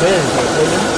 네. 네, 네.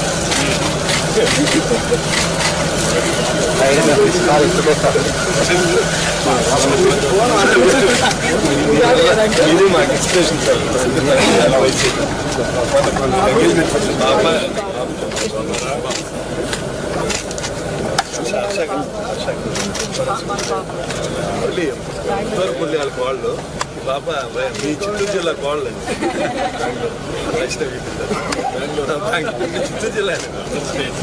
ఇది మాకు expression sir మళ్ళీ ఉత్తర పుల్యాల కోళ్ళు పాప మీ చిత్తూరు జిల్లా కోళ్ళు అండి. వైష్ణవి బెంగళూరు చిత్తూరు జిల్లా సార్ స్ట్రైట్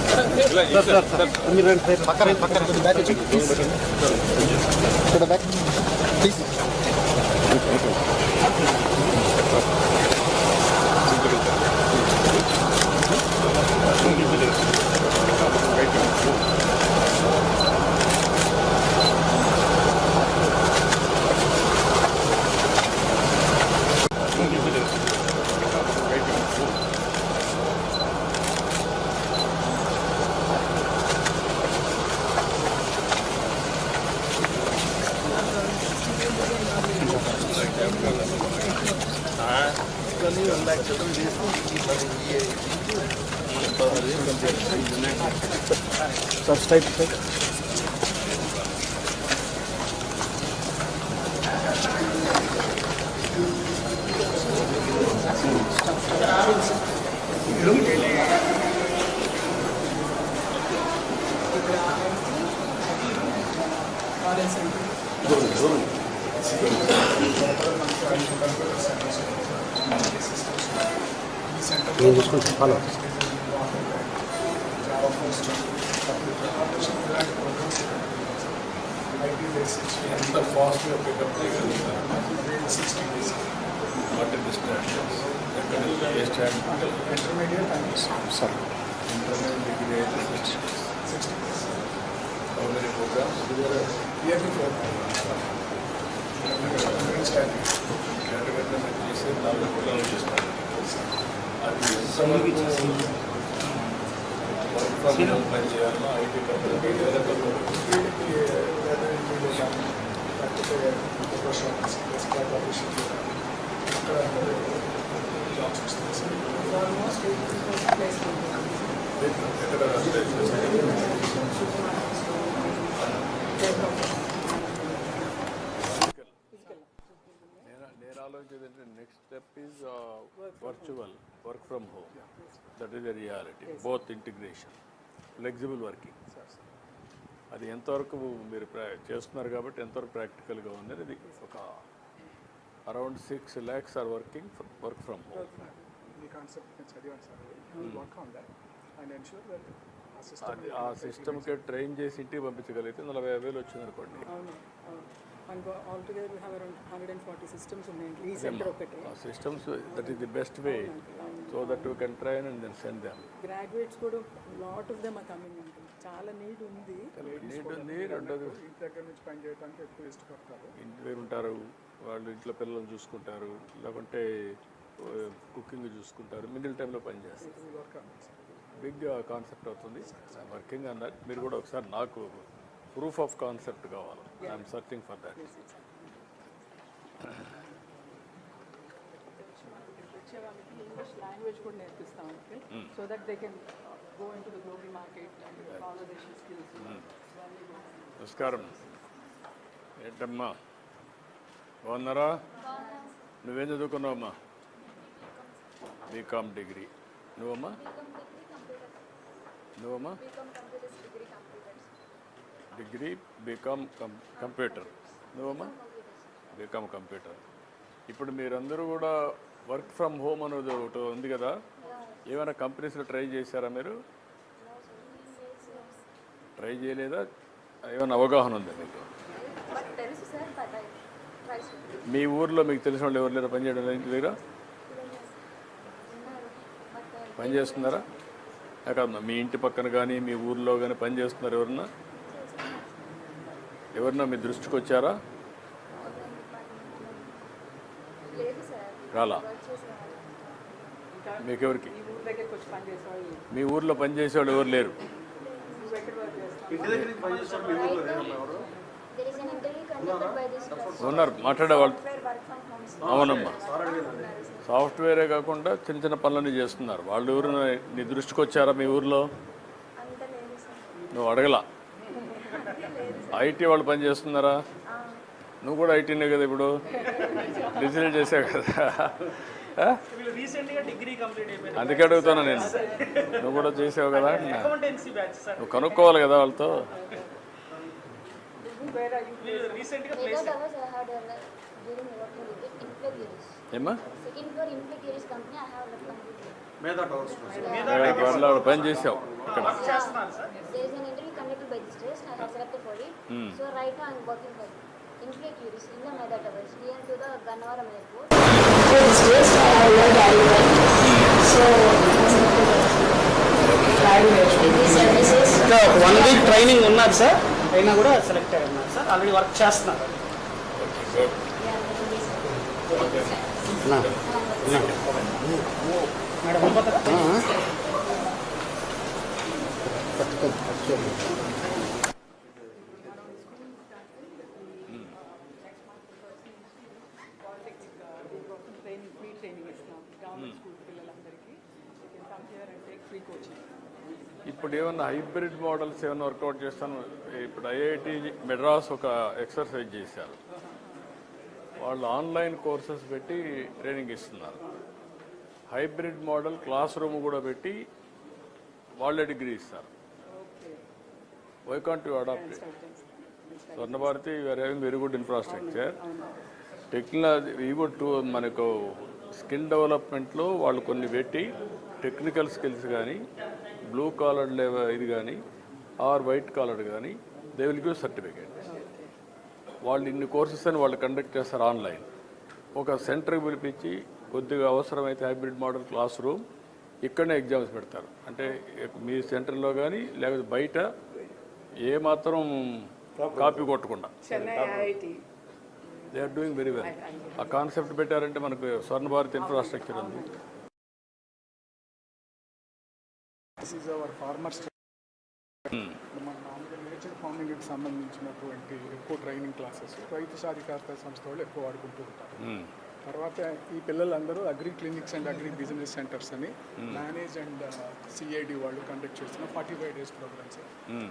సబ్స్క్రైబ్ నేను చూసుకుంటాను ఫాలో ఎంత ఫాస్ట్గా పికప్ చేయగలుగుతారు వాట్ డిస్ట్రాక్షన్స్ ఎక్కడ ఏ స్టాండ్ సార్ ఇంటర్మీడియట్ డిగ్రీ అయితే సిక్స్టీ హౌ మెనీ ప్రోగ్రామ్స్ కేటగిరీలో మీరు చేసే నాలుగు ప్రోగ్రామ్లు చేస్తారు అది వర్క్ ఫ్రమ్ హోమ్ పని చేయాలన్నా ఐటీ కంపెనీ వేరే కంపెనీ ఎక్కడ నేను ఆలోచించేది ఏంటంటే next step is virtual work from home that is the reality both integration flexible working అది ఎంతవరకు మీరు చేస్తున్నారు కాబట్టి ఎంతవరకు ప్రాక్టికల్గా ఉంది అది ఒక around six lakhs or working work from home ఆ సిస్టమ్కి ట్రైన్ చేసి ఇంటికి పంపించగలిగితే నలభై వేలు వచ్చింది అనుకోండి we have around hundred and forty systems ఉన్నాయండి ఈ సెంటర్ ఒకటే systems that is the best way so that you can train and then send them graduates కూడా lot of them are coming అండి చాలా నీడ్ ఉంది నీడ్ ఉంది రెండోది ఇంటి దగ్గర నుంచి పని చేయడానికి ఎక్కువ ఇష్టపడతారు ఇంటి దగ్గర ఉంటారు వాళ్ళు ఇంట్లో పిల్లల్ని చూసుకుంటారు లేకుంటే కుకింగ్ చూసుకుంటారు మిగిలిన టైంలో పని చేస్తారు. బిగ్ కాన్సెప్ట్ అవుతుంది. వర్కింగ్ అన్న మీరు కూడా ఒకసారి నాకు ప్రూఫ్ ఆఫ్ కాన్సెప్ట్ కావాలి. ఐఎమ్ సర్చింగ్ ఫర్ దట్ వచ్చే వాళ్ళకి ఇంగ్లీష్ లాంగ్వేజ్ కూడా నేర్పిస్తాం okay so that they can go in to the global market and conversation skills నమస్కారం. ఏంటమ్మా? బాగున్నారా? నువ్వేం చదువుకున్నావమ్మా? BCom degree. నువ్వమ్మా? నువ్వమ్మా? Degree BCom com computer. నువ్వమ్మా? BCom computer. ఇప్పుడు మీరందరూ కూడా వర్క్ ఫ్రమ్ హోమ్ అనేది ఒకటి ఉంది కదా? ఏమైనా కంపెనీస్లో ట్రై చేశారా మీరు? ట్రై చేయలేదా? ఏమైనా అవగాహన ఉందా మీకు? మీ ఊర్లో మీకు తెలిసిన వాళ్ళు ఎవరు లేరా? పని చేయడం ఇంటి దగ్గర ఉన్నారు బట్ పని చేస్తున్నారా? కాదు మీ ఇంటి పక్కన కానీ మీ ఊర్లో కానీ పని చేస్తున్నారు ఎవరన్నా? ఎవరన్నా మీ దృష్టికి వచ్చారా? రాలా? మీకెవరికి? మీ ఊర్లో పని చేసేవాళ్ళు ఎవరు లేరు? ఉన్నారు మాట్లాడే వాళ్ళు. సాఫ్ట్వేర్ వర్క్ ఫ్రమ్ హోమ్స్ అవునమ్మా. సాఫ్ట్వేరే కాకుండా చిన్న చిన్న పనులన్నీ చేస్తున్నారు. వాళ్ళు ఎవరు నీ దృష్టికి వచ్చారా మీ ఊర్లో? నువ్వు అడగలా. ఐటీ వాళ్ళు పని చేస్తున్నారా? నువ్వు కూడా ఐటీనే కదా ఇప్పుడు? డిజిటల్ చేసావు కదా. ఆ? వీళ్ళు రీసెంట్గా డిగ్రీ కంప్లీట్ అయిపోయింది అందుకే అడుగుతున్నా నేను. నువ్వు కూడా చేసావు కదా అంటున్నా. Accountancy batch sir. నువ్వు కనుక్కోవాలి కదా వాళ్ళతో. వాళ్ళు పని చేసావు ఇక్కడ. Conducted by this trust. I have selected for it. So right now I'm working for Inflacuris in the Mega towers near to the Gannavaram airport. ఇంకా ఒక వన్ వీక్ ట్రైనింగ్ ఉన్నారు సార్ అయినా కూడా సెలెక్ట్ అయి ఉన్నారు సార్ ఆల్రెడీ వర్క్ చేస్తున్నారు madam వెళ్ళిపోతారా training free training ఇస్తున్నాం గవర్నమెంట్ స్కూల్ పిల్లలందరికీ you can come here and take ఇప్పుడు ఏమన్నా హైబ్రిడ్ మోడల్స్ ఏమైనా వర్కౌట్ చేస్తాను? ఇప్పుడు ఐఐటి మెడ్రాస్ ఒక ఎక్సర్సైజ్ చేశారు. వాళ్ళు ఆన్లైన్ కోర్సెస్ పెట్టి ట్రైనింగ్ ఇస్తున్నారు. హైబ్రిడ్ మోడల్ క్లాస్ రూమ్ కూడా పెట్టి వాళ్ళే డిగ్రీ ఇస్తారు. Why can't you adapt Swarna Bharati you are having very good infrastructure technology ఈ టూ మనకు స్కిల్ డెవలప్మెంట్లో వాళ్ళు కొన్ని పెట్టి టెక్నికల్ స్కిల్స్ కానీ బ్లూ కాలర్ లేవ ఇది కానీ ఆర్ వైట్ కాలర్ కానీ దే విల్ గివ్ సర్టిఫికేట్ వాళ్ళు ఇన్ని కోర్సెస్ అని వాళ్ళు కండక్ట్ చేస్తారు ఆన్లైన్ ఒక సెంటర్కి పిలిపించి కొద్దిగా అవసరమైతే హైబ్రిడ్ మోడల్ క్లాస్ రూమ్ ఇక్కడనే ఎగ్జామ్స్ పెడతారు. అంటే మీ సెంటర్లో కానీ లేకపోతే బయట ఏ మాత్రం కాపీ కొట్టకుండా. They are doing very well ఆ కాన్సెప్ట్ పెట్టారంటే మనకు స్వర్ణ భారత్ ఇన్ఫ్రాస్ట్రక్చర్ ఉంది. దిస్ ఈజ్ అవర్ ఫార్మర్స్ మన మామూలుగా నేచర్ ఫార్మింగ్కి సంబంధించినటువంటి ఎక్కువ ట్రైనింగ్ క్లాసెస్ రైతు సాధికారత సంస్థ వాళ్ళు ఎక్కువ వాడుకుంటూ ఉంటారు. Hmm. తర్వాత ఈ పిల్లలందరూ agri clinics and agri business centres అని మేనేజ్ అండ్ సిఐడి వాళ్ళు కండక్ట్ చేస్తున్న forty five days programmes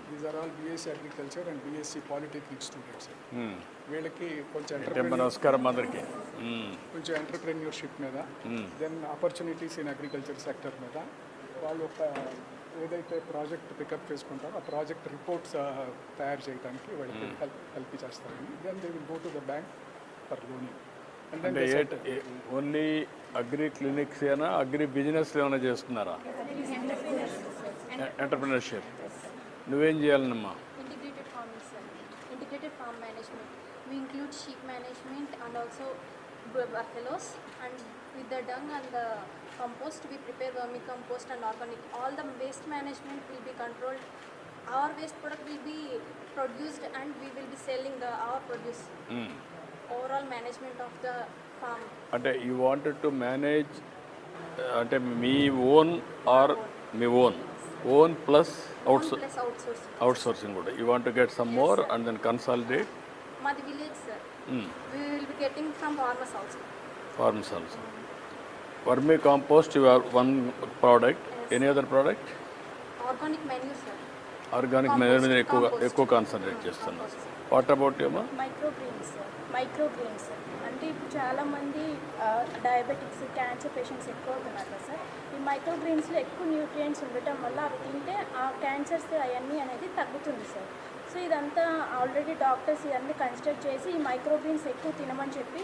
these are all BSc agriculture and BSc polytechnic students. వీళ్ళకి కొంచెం నమస్కారం అందరికీ. కొంచెం ఎంటర్ప్రెన్యూర్షిప్ మీద then opportunities in agriculture sector మీద. వాళ్ళు ఒక ఏదైతే ప్రాజెక్ట్ పికప్ చేసుకుంటారో ఆ ప్రాజెక్ట్ రిపోర్ట్స్ తయారు చేయడానికి వాళ్ళకి హెల్ప్ హెల్ప్ చేస్తారండి then they will go to the bank for loaning only agri clinics అయినా అగ్రి బిజినెస్ ఏమైనా చేస్తున్నారా? ఎంటర్ప్రినర్షిప్. నువ్వేం చేయాలమ్మా compost we prepare vermi compost and organic all the waste management will be controlled our waste product will be and will be selling the produce Management of the farm. అంటే you wanted to manage అంటే మీ own or me own own plus out. Outsourcing కూడా. You want get some more and then consolidate village, sir. We will be getting from farmers also. Farms also vermi compost you are one product any other product Organic manure, sir. Organic మీద ఎక్కువ ఎక్కువ concentrate చేస్తున్నారు. What about ఏమో? Micro greens micro greens అంటే ఇప్పుడు చాలామంది diabetics cancer patients ఎక్కువ అవుతున్నారు కదా సార్ ఈ మైక్రో గ్రీన్స్లో ఎక్కువ న్యూట్రియంట్స్ ఉండటం వల్ల అవి తింటే ఆ క్యాన్సర్స్ అవన్నీ అనేది తగ్గుతుంది సార్ సో ఇదంతా ఆల్రెడీ డాక్టర్స్ ఇవన్నీ కన్సిడర్ చేసి ఈ మైక్రో గ్రీన్స్ ఎక్కువ తినమని చెప్పి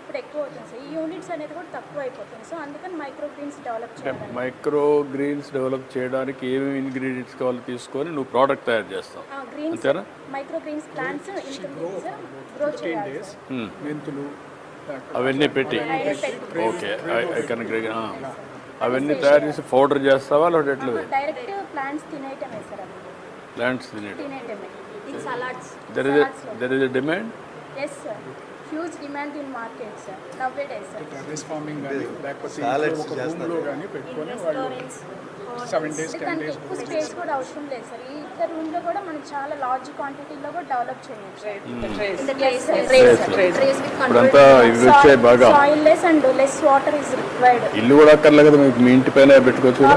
ఇప్పుడు ఎక్కువ అవుతుంది సార్ ఈ యూనిట్స్ అనేది కూడా తక్కువ అయిపోతుంది. సో అందుకని మైక్రో గ్రీన్స్ డెవలప్ చేయాలి మైక్రో గ్రీన్స్ డెవలప్ చేయడానికి ఏమేమి ఇంగ్రీడియంట్స్ కావాలో తీసుకొని నువ్వు ప్రోడక్ట్ తయారు చేస్తావు. గ్రీన్స్ అంతేనా? Micro greens plants increase grow చేయాలి డేస్ Hmm. మెంతులు అవన్నీ పెట్టి. ఓకే. ఐ కెన్ అవన్నీ తయారు చేసి పౌడర్ చేస్తావా లేకపోతే ఎట్లా? డైరెక్ట్ ప్లాంట్స్ తినేయటమే సార్ అవి ప్లాంట్స్ తినేది తినేయటమే. In salads there is there is a demand yes sir huge demand in market sir nowadays sir terrace farming కానీ లేకపోతే ఇంట్లో ఒక రూమ్లో కానీ పెట్టుకొని వాళ్ళు సెవెన్ డేస్ టెన్ డేస్. ఎక్కువ స్పేస్ కూడా అవసరం లేదు సార్. ఈ ఇద్దరు రూమ్లో కూడా మనం చాలా లార్జ్ క్వాంటిటీలో కూడా డెవలప్ చేయొచ్చు. Soil less and less water is required ఇల్లు కూడా అక్కర్లే కదా మీకు. మీ ఇంటి పైన పెట్టుకోవచ్చు కదా.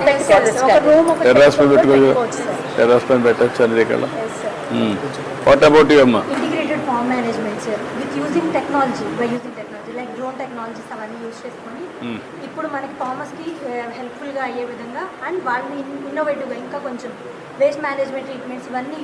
ఒక రూమ్ ఒక టెర్రాస్ పైన పెట్టుకోవచ్చు సార్. టెర్రాస్ పైన పెట్టచ్చు అన్ని సార్ వాట్ అబౌట్ యూ అమ్మా? Farm management sir. With using technology by using technology like drone technologies అవన్నీ యూజ్ చేసుకొని ఇప్పుడు మనకి ఫార్మర్స్కి హెల్ప్ఫుల్గా అయ్యే విధంగా అండ్ వాళ్ళని ఇన్నోవేటివ్గా ఇంకా కొంచెం వేస్ట్ మేనేజ్మెంట్ ట్రీట్మెంట్స్ ఇవన్నీ